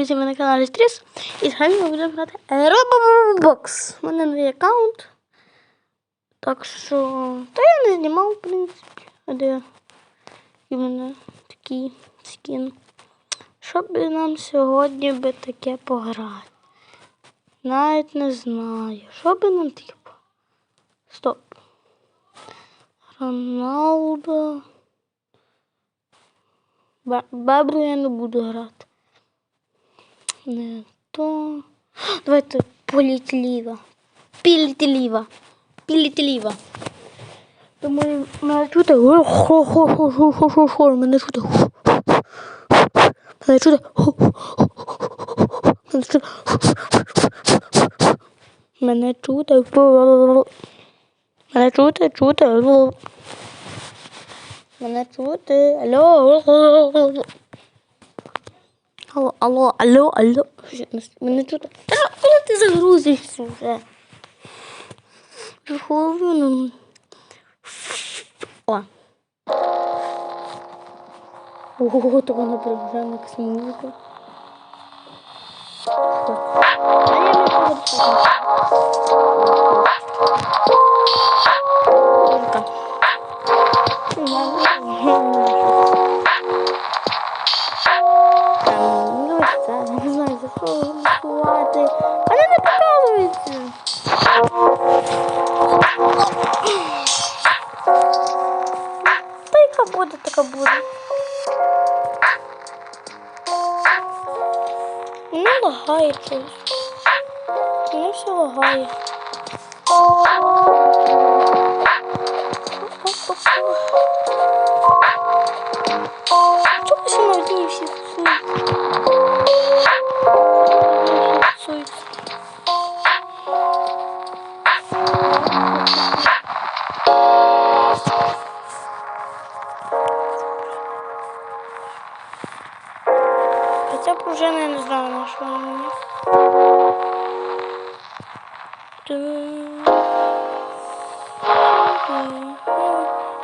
Друзі, ви на каналі Стріс. І сьогодні ми будемо грати Roblox. У мене новий аккаунт. Так що. Та я не знімав, в принципі. Де і мене такий скін. Що би нам сьогодні би таке пограти? Навіть не знаю. Що би нам по- Стоп. Роналдо. Бебру я не буду грати. Не то. Давайте політліва. Пілітліва. Пілітліва. Думаю, мене чути. Мене чути. Мене чути. Мене чути. Мене чути. Мене чути, чути. Мене чути. Алло. Алло, алло, алло, алло. Мене тут. Коли ти загрузишся вже? Вже. О. Ого, то вона приближена якась музика. А я не bekliyoruz.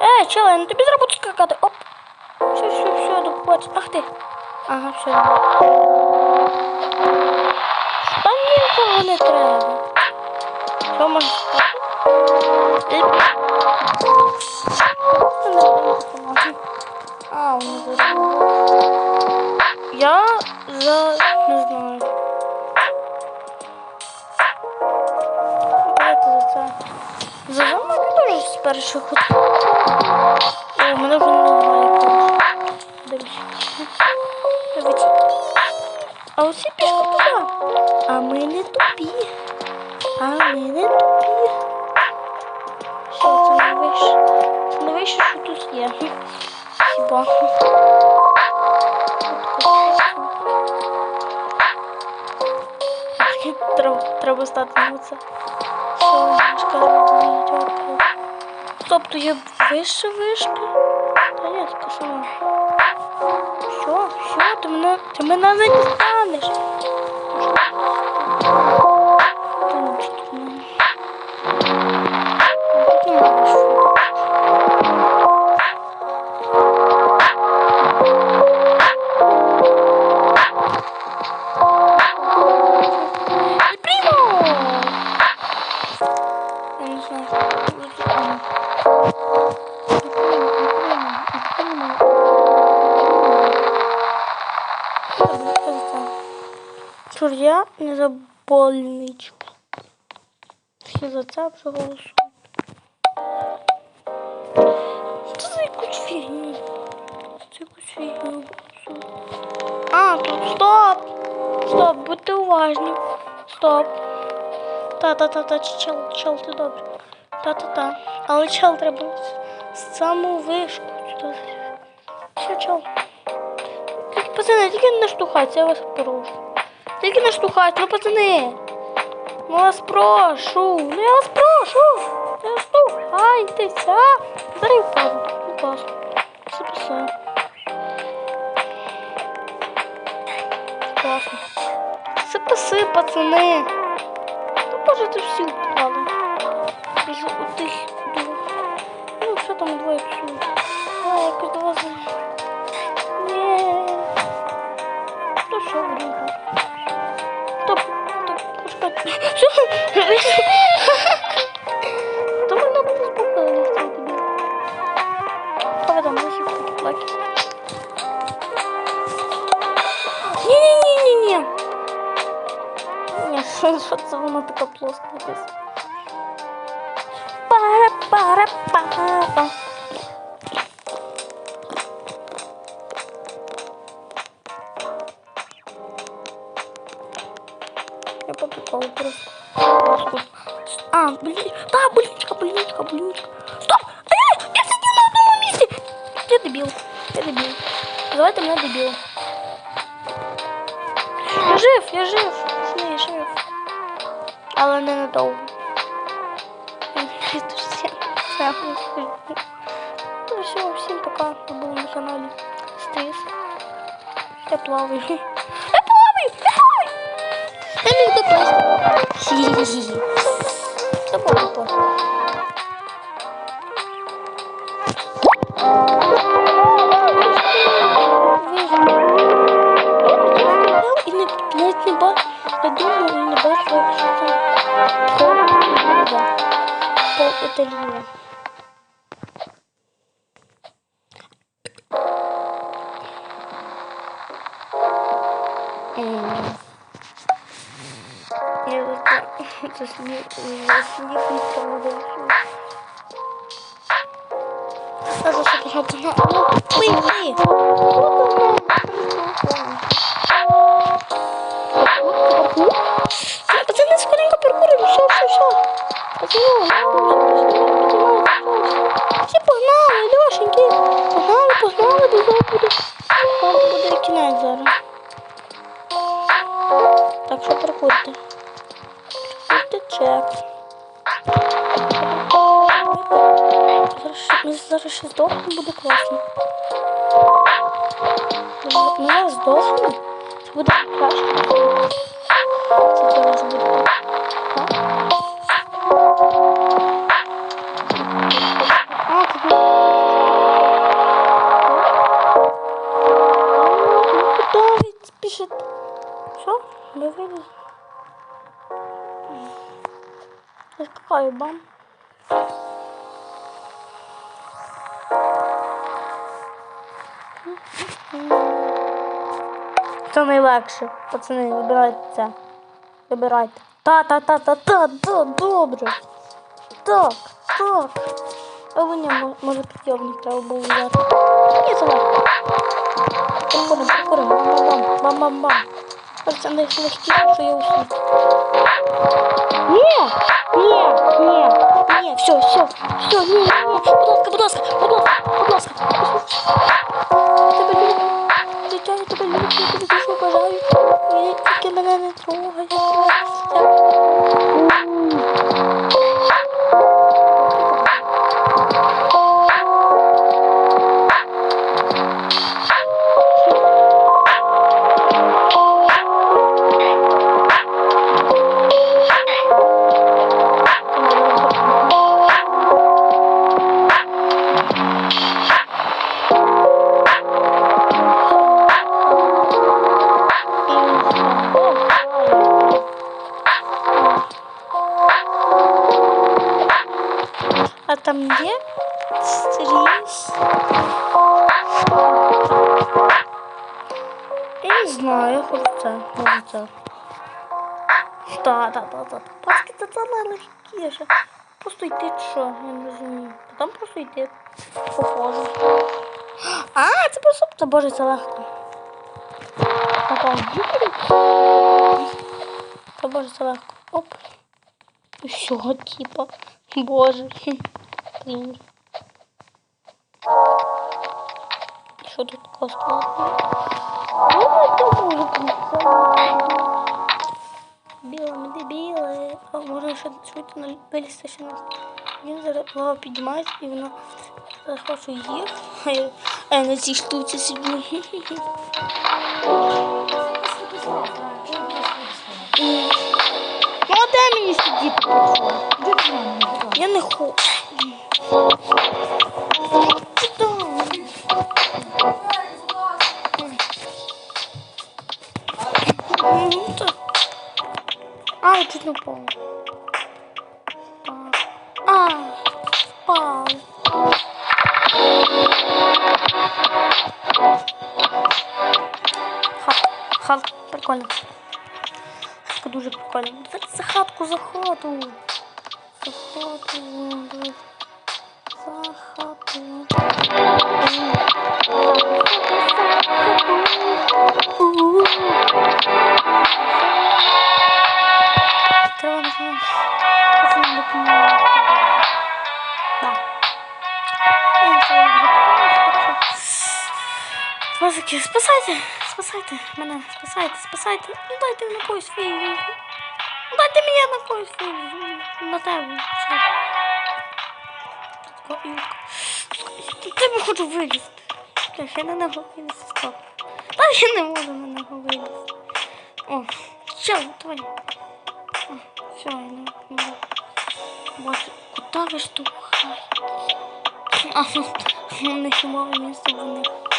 Е, чела, я на тобі зараз буду скакати. Оп. Все, все, все, до побачення. Ах ти. Ага, все. Та нікого не треба. Що можна сказати? А, вони зараз. Я за... з перших. О, мене вже не. Дивіться. А усі пішли туди. А ми не тупі. А ми не тупі. Що, це не не вище, що тут є. Хіба. Треба, стати на. Сонечко, дякую. Стоп, то є вище вишки? Та ні, скажу. Що? Що? Ти мене, ти мене не дістанеш. Я не забольничка. Всі за це проголосують. Це за якусь фігню. Це якусь фігню. А, тут стоп! Стоп, будьте уважні. Стоп. Та-та-та-та, чел, чел, ти добре. Та-та-та. Але чел треба з саму вишку. Все, чел. Пацани, тільки не штухайте, я вас прошу. Тільки не штухайте, ну пацани. Ну вас прошу. Ну я вас прошу. Не штухайтеся. Зараз я впаду. Будь ласка. Все писаю. Класно. Сипаси, пацани. Ну, можете всі впали. Із отих двох. Ну, що там двоє псують? А, якось до вас. Ні. Ну що, друга? Що? То можна було спокійно лізти Я попала просто. А, блин. Да, блинчика, блинчика, блинчика. Стоп! Э, я сидел на одном месте. Я дебил. Я дебил. Называйте меня дебил. Я жив, я жив. Пацаны, я жив. Але не надовго. Это все. Ну все, всем пока. Это было на канале плаваю. Я плаваю! Я плаваю! Я міг доплисти. Хі-хі-хі. Це було не проводил. А за должна была? Ну, пойми. Пацаны, скоренько паркурим, все, все, все. Всі погнали, Льошеньки. Погнали, погнали, до буде. Так що. Паркурте чек. Ми зараз ще здохнемо, буде класно. Ми зараз здохнемо, це буде краще. Це зараз буде. А, тут не- Ну? Ми вилізли. Я скакаю, бам. Це найлегше. Пацани, вибирайте це. Вибирайте. Та-та-та-та-та, да, добре. Так, так. А ви не мо- може підйомник треба було взяти. Ні, це легко. Проходимо, проходимо. Бам-бам-бам. Бам-бам-бам. Пацани, легкіше, що я усну. Ні, ні, ні, ні, все, все, все, ні, ні, ні. Будь ласка, будь ласка, будь ласка, будь ласка. Знаю, хоч це, це. Та, та, та, та. Пачки це саме легкіше. Просто йти чи що, я не розумію. Та Там просто йти. Похоже. А, це просто, це боже, це легко. Це боже, це легко. Оп. І все, типа. Боже. Крінж. Що тут це може Білими дебіли. А може ще швидко на вилізти ще на він зараз лава піднімається і воно захочу їх. А я, на цій штуці сиджу. Ну, а де мені сидіти? Прикольно. Хатка дуже прикольно. За, хатку, за хату. За хату. За хату. Спасайте, спасайте мене, спасайте, спасайте. Ну дайте на когось свій. Ну дайте мені на когось свій. На тебе. Юрка. Хочу вилізти. Бля, я не можу вилізти. Стоп. Та я не можу на нього вилізти. О, все, давай. Все, я не можу. Боже, куда ви штовхаєте? А, у них мало місця в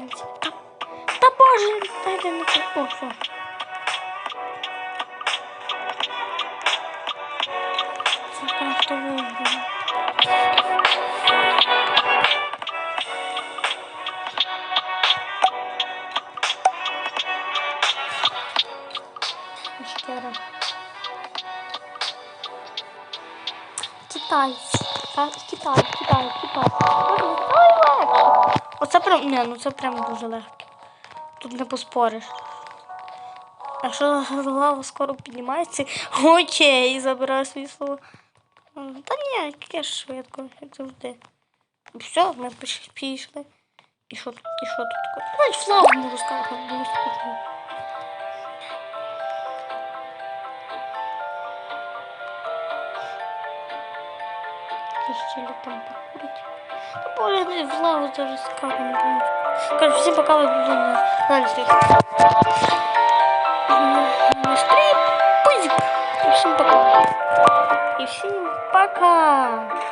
них. Та, боже, дайте на. О, все. Це виграє. Чотири. Китайці. Та, Китай, Китай, Китай. Оце прям, не, ну це прям дуже легко. Тут не поспориш. Якщо голова скоро піднімається, окей, забираю свої слова. Та ні, яке швидко, як завжди. Все, ми пішли. І що тут, і що тут таке? Навіть флаг можу сказати. Решили там покурить. Ну, в лаву даже скакаем. Короче, всем пока, вы буду на Стрип, пузик. Всем пока. И всем пока.